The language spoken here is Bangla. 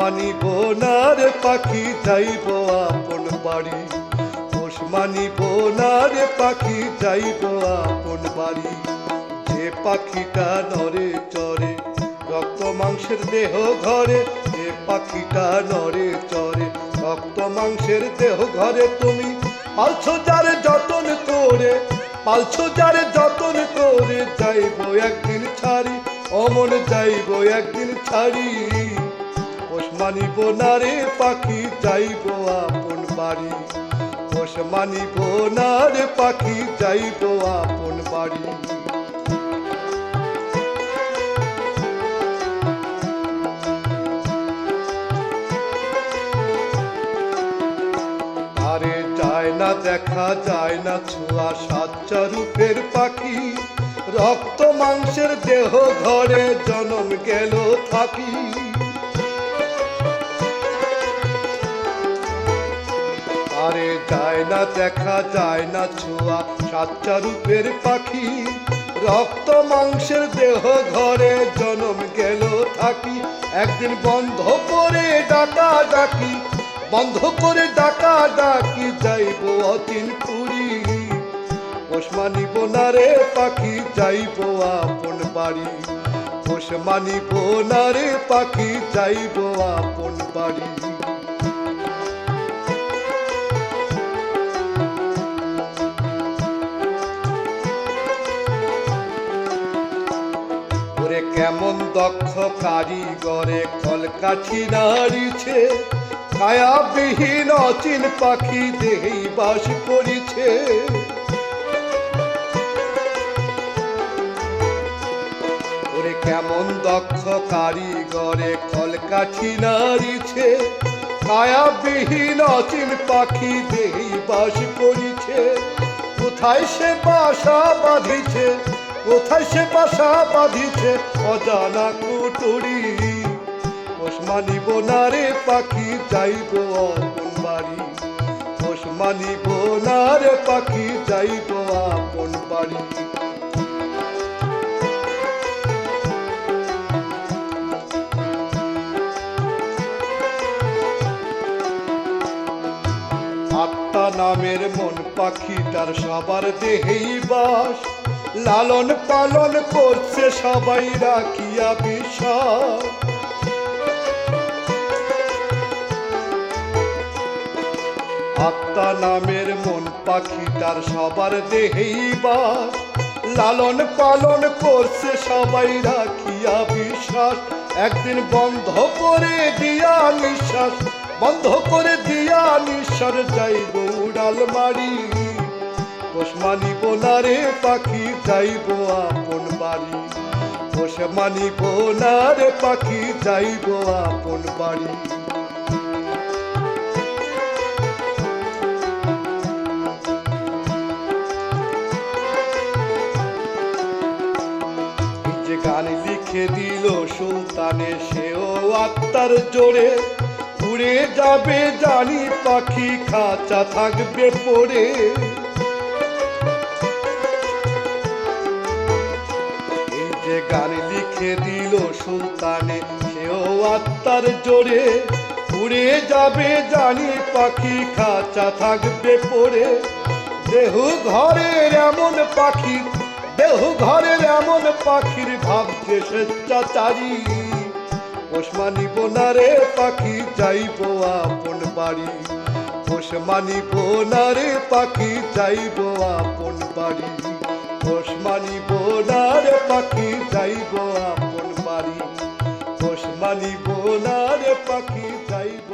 মানিব না পাখি, যাইব আপন বাড়ি। পোষ মানিব না পাখি, যাইব আপন বাড়ি। যে পাখিটা নরে চরে রক্ত মাংসের দেহ ঘরে। যে পাখিটা নরে চরে রক্ত মাংসের দেহ ঘরে। তুমি পালছো যার যতন করে, পালছো যার যতন করে, যাইব একদিন ছাড়ি, অমন যাইব একদিন ছাড়ি। মানিব না রে পাখি, যাইব আপন বাড়ি। পোষ মানিব না রে পাখি, যাইব আপন বাড়ি। আরে যায় না দেখা, যায় না ছোঁয়া সাচ্চা রূপের পাখি। রক্ত মাংসের দেহ ঘরে জনম গেল থাকি। যায় না, দেখা যায় না ছোঁয়া। সাচ্চা রূপের পাখি, রক্ত মাংসের দেহ ঘরে জনম গেল থাকি। একদিন বন্ধ করে ডাকা ডাকি বন্ধ করে ডাকা ডাকি যাইব অচিন পুরী। পোষ মানিব না রে পাখি, যাইব আপন বাড়ি। পোষ মানিব না রে পাখি, যাইব আপন বাড়ি। কেমন দক্ষ কারিগরে কলকাঠি নাড়িছে, ছায়াবিহীন অচিন পাখি দেহেই বাস করিছে। ওরে কেমন দক্ষ কারিগরে কলকাঠি নাড়িছে, ছায়াবিহীন অচিন পাখি দেহেই বাস করিছে, কোথায় সে বাসা বাঁধিছে কোথায় সে বাসা বাঁধিছে অজানা কুটুরি? পোষ মানিব না রে পাখি, যাইব আপন বাড়ি। পোষ মানিব না রে পাখি, যাইব আপন বাড়ি। আত্মা নামের মন পাখিটার সবার দেহেই বাস। লালন পালন করছে সবাই রাখিয়া বিশ্বাস আত্মা নামের মন পাখিটার সবার দেহেই বাস। লালন পালন করছে সবাই রাখিয়া বিশ্বাস। একদিন বন্ধ করে দিয়া নিঃশ্বাস, বন্ধ করে দিয়া নিঃশ্বাস যাইব উড়াল মারি পোষ মানিব না রে পাখি, যাইব আপন বাড়ি। পোষ মানিব না রে পাখি, যাইব আপন বাড়ি। গান লিখে দিল সুলতানে, সেও আত্মার জোরে। উড়ে যাবে জানি পাখি, খাঁচা থাকবে পড়ে। লিখে দিল সুলতানে সেও আত্মার জোরে উড়ে যাবে জানি পাখি খাঁচা থাকবে পড়ে। দেহু ঘরের এমন পাখি, দেহু ঘরের এমন পাখির ভাবছে স্বেচ্ছাচারী। পোষ মানিব না রে পাখি, যাইব আপন বাড়ি। পোষ মানিব না রে পাখি, যাইব আপন বাড়ি। পোষ মানিব না রে পাখি যাইব আপন বাড়ি। পোষ মানিব না রে পাখি যাইব